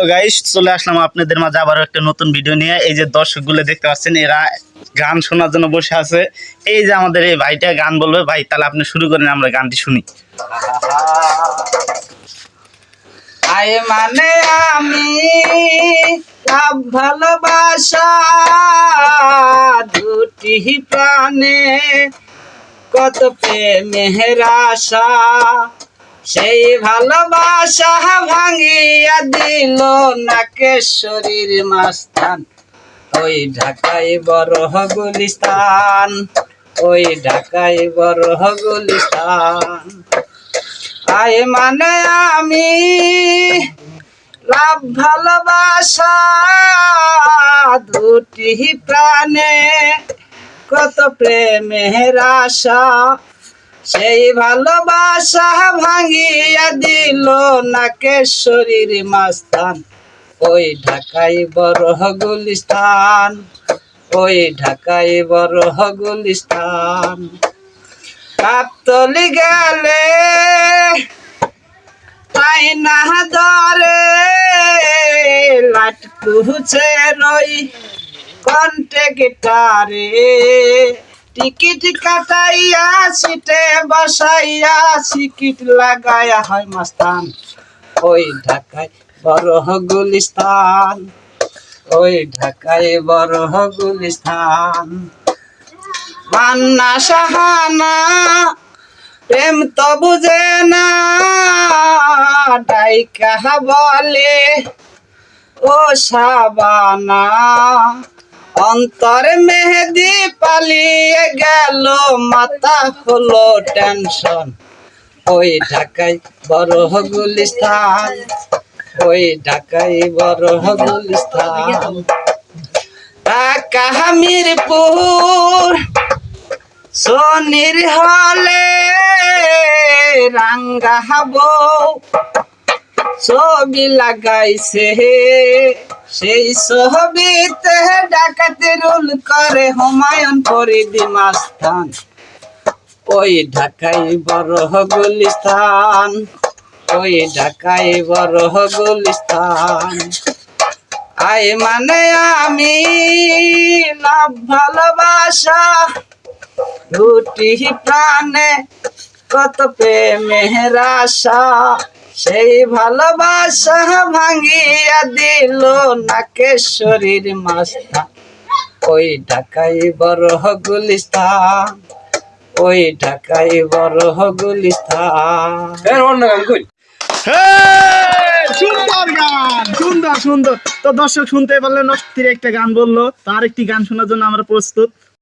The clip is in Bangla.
তো গাইস, চলে আসলাম আপনাদের মাঝে আবারও একটা নতুন ভিডিও নিয়ে। এই যে দর্শকগুলো দেখতে পাচ্ছেন, এরা গান শোনার জন্য বসে আছে। এই যে আমাদের এই ভাইটা গান বলবে, ভাই তাহলে আপনি শুরু করেন, আমরা গানটি শুনি। আয় মানে আমি ভালোবাসা, দুটি প্রাণে কত প্রেমের আশা, সেই ভালোবাসা ভাঙিয়া দিল নাকেশ্বরীর মাস্তান। ওই ঢাকায় বড় গুলিস্তান, ওই ঢাকায় বড় গুলিস্তান। আয় মানে আমি লাভ ভালোবাসা, দুটি প্রাণে কত প্রেমের আশা। সেই ভালোবাসা ভাঙিয়া দিল নাকেশ্বরীর মাস্তান। ওই ঢাকাই বড় গুলিস্তান, ওই ঢাকাই বড় গুলিস্তান। কাপতলি গেলে তাই না ধরে লাটকুছে রই কন্টে গিটারে। টিকিট কাটাইয়া সিটে বসাইয়া সিকিট লাগাইয়া হয় মাস্তান। ওই ঢাকায় বড় গুলিস্তান, ওই ঢাকায় বড় গুলিস্তান। মান্না সাহানা প্রেম তো বুঝে না, ডাইকা বলে, ও সাবানা অন্তর মেহেদি পালিয়ে গেল, মাথা হলো টেনশন ওই ঢাকায় বড় গুলিস্তান, ওই ঢাকায় বড় গুলিস্তান। ঢাকা মিরপুর, সোনির হলে রাঙ্গা বউ ছবি লাগাইছে। সেই ছবিতে ডাকাতে রুল করে হুমায়ুন ফরিদি মাস্তান। ওই ঢাকাই বড় গুলিস্তান, ওই ঢাকাই বড় গুলিস্তান। আই মানে আমি ভালোবাসা দুটি প্রাণে কত প্রেমের আশা। সেই ভালোবাসা ভাঙিয়া দিল নাকেশ্বরীর মাস্তা। ওই ঢাকাই বড় গুলিস্তান ওই ঢাকাই বড় গুলিস্তান! সুন্দর গান। সুন্দর সুন্দর। তো দর্শক শুনতে পারলেন অস্থির একটা গান বলল তার একটি গান শোনার জন্য আমরা প্রস্তুত।